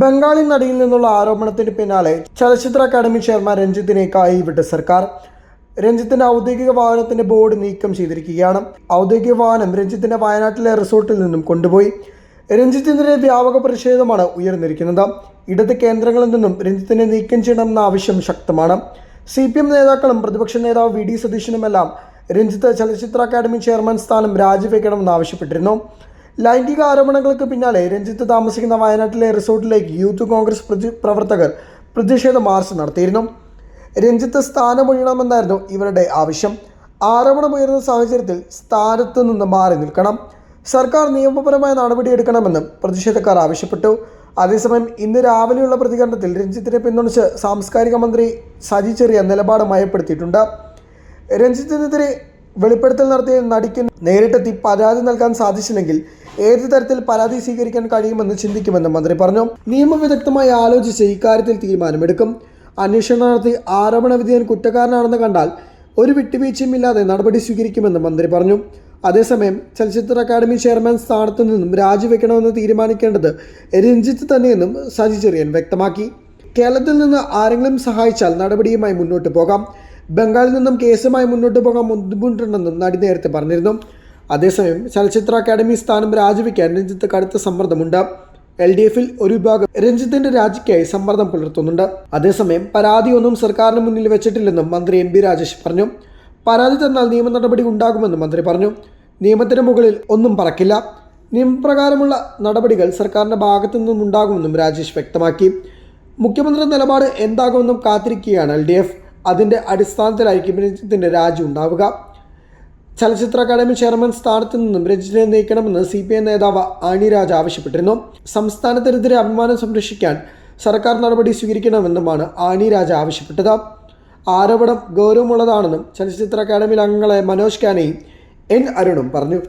ബംഗാളി നടിയിൽ നിന്നുള്ള ആരോപണത്തിന് പിന്നാലെ ചലച്ചിത്ര അക്കാദമി ചെയർമാൻ രഞ്ജിത്തിനെ കായി കൈവിട്ട് സർക്കാർ. രഞ്ജിത്തിന്റെ ഔദ്യോഗിക വാഹനത്തിന്റെ ബോർഡ് നീക്കം ചെയ്തിരിക്കുകയാണ്. ഔദ്യോഗിക വാഹനം രഞ്ജിത്തിന്റെ വയനാട്ടിലെ റിസോർട്ടിൽ നിന്നും കൊണ്ടുപോയി. രഞ്ജിത്തിനെതിരെ വ്യാപക പ്രതിഷേധമാണ് ഉയർന്നിരിക്കുന്നത്. ഇടത് കേന്ദ്രങ്ങളിൽ നിന്നും രഞ്ജിത്തിനെ നീക്കം ചെയ്യണമെന്ന ആവശ്യം ശക്തമാണ്. സി പി എം നേതാക്കളും പ്രതിപക്ഷ നേതാവ് വി ഡി സതീശനുമെല്ലാം രഞ്ജിത്ത് ചലച്ചിത്ര അക്കാദമി ചെയർമാൻ സ്ഥാനം രാജിവെക്കണമെന്ന് ആവശ്യപ്പെട്ടിരുന്നു. ലൈംഗിക ആരോപണങ്ങൾക്ക് പിന്നാലെ രഞ്ജിത്ത് താമസിക്കുന്ന വയനാട്ടിലെ റിസോർട്ടിലേക്ക് യൂത്ത് കോൺഗ്രസ് പ്രവർത്തകർ പ്രതിഷേധ മാർച്ച് നടത്തിയിരുന്നു. രഞ്ജിത്ത് സ്ഥാനമൊഴിയണമെന്നായിരുന്നു ഇവരുടെ ആവശ്യം. ആരോപണമുയർന്ന സാഹചര്യത്തിൽ സ്ഥാനത്ത് നിന്ന് മാറി നിൽക്കണം. സർക്കാർ നിയമപരമായ നടപടിയെടുക്കണമെന്നും പ്രതിഷേധക്കാർ ആവശ്യപ്പെട്ടു. അതേസമയം ഇന്ന് രാവിലെയുള്ള പ്രതികരണത്തിൽ രഞ്ജിത്തിനെ പിന്തുണച്ച് സാംസ്കാരിക മന്ത്രി സജി ചെറിയ നിലപാട് മയപ്പെടുത്തിയിട്ടുണ്ട്. രഞ്ജിത്തിനെതിരെ വെളിപ്പെടുത്തൽ നടത്തിയ നടിക്ക് നേരിട്ടെത്തി പരാതി നൽകാൻ സാധിച്ചില്ലെങ്കിൽ ഏത് തരത്തിൽ പരാതി സ്വീകരിക്കാൻ കഴിയുമെന്ന് ചിന്തിക്കുമെന്ന് മന്ത്രി പറഞ്ഞു. നിയമവിദഗ്ധമായി ആലോചിച്ച് ഇക്കാര്യത്തിൽ തീരുമാനമെടുക്കും. അന്വേഷണം നടത്തി ആരോപണ വിധേയൻ കുറ്റക്കാരനാണെന്ന് കണ്ടാൽ ഒരു വിട്ടുവീഴ്ചയും ഇല്ലാതെ നടപടി സ്വീകരിക്കുമെന്ന് മന്ത്രി പറഞ്ഞു. അതേസമയം ചലച്ചിത്ര അക്കാദമി ചെയർമാൻ സ്ഥാനത്തു നിന്നും രാജിവെക്കണമെന്ന് തീരുമാനിക്കേണ്ടത് രഞ്ജിത്ത് തന്നെയെന്നും സജി ചെറിയൻ വ്യക്തമാക്കി. കേരളത്തിൽ നിന്ന് ആരെങ്കിലും സഹായിച്ചാൽ നടപടിയുമായി മുന്നോട്ട് പോകാം. ബംഗാളിൽ നിന്നും കേസുമായി മുന്നോട്ട് പോകാൻ ബുദ്ധിമുട്ടുണ്ടെന്നും നടി നേരത്തെ പറഞ്ഞിരുന്നു. അതേസമയം ചലച്ചിത്ര അക്കാദമി സ്ഥാനം രാജിവെക്കാൻ രഞ്ജിത്ത് കടുത്ത സമ്മർദ്ദമുണ്ട്. എൽ ഡി എഫിൽ ഒരു വിഭാഗം രഞ്ജിത്തിന്റെ രാജിക്കായി സമ്മർദ്ദം പുലർത്തുന്നുണ്ട്. അതേസമയം പരാതിയൊന്നും സർക്കാരിന് മുന്നിൽ വെച്ചിട്ടില്ലെന്നും മന്ത്രി എം രാജേഷ് പറഞ്ഞു. പരാതി തന്നാൽ നിയമ നടപടി ഉണ്ടാകുമെന്നും മന്ത്രി പറഞ്ഞു. നിയമത്തിന് മുകളിൽ ഒന്നും പറക്കില്ല. നിയമപ്രകാരമുള്ള നടപടികൾ സർക്കാരിന്റെ ഭാഗത്തു നിന്നും ഉണ്ടാകുമെന്നും രാജേഷ് വ്യക്തമാക്കി. മുഖ്യമന്ത്രി നിലപാട് എന്താകുമെന്നും കാത്തിരിക്കുകയാണ് എൽ ഡി എഫ് അതിന്റെ അടിസ്ഥാനത്തിലായിരിക്കും രഞ്ജിത്തിന്റെ രാജി ഉണ്ടാവുക. ചലച്ചിത്ര അക്കാദമി ചെയർമാൻ സ്ഥാനത്ത് നിന്നും രഞ്ജിത്തിനെ നീക്കണമെന്ന് സി പി ഐ നേതാവ് ആണി ആവശ്യപ്പെട്ടിരുന്നു. സംസ്ഥാനത്തിനെതിരെ അഭിമാനം സംരക്ഷിക്കാൻ സർക്കാർ നടപടി സ്വീകരിക്കണമെന്നുമാണ് ആണി രാജ ആവശ്യപ്പെട്ടത്. ആരോപണം ഗൗരവമുള്ളതാണെന്നും ചലച്ചിത്ര അക്കാദമിയിലെ അംഗങ്ങളെ മനോജ് കാനയും എൻ അരുണും പറഞ്ഞു.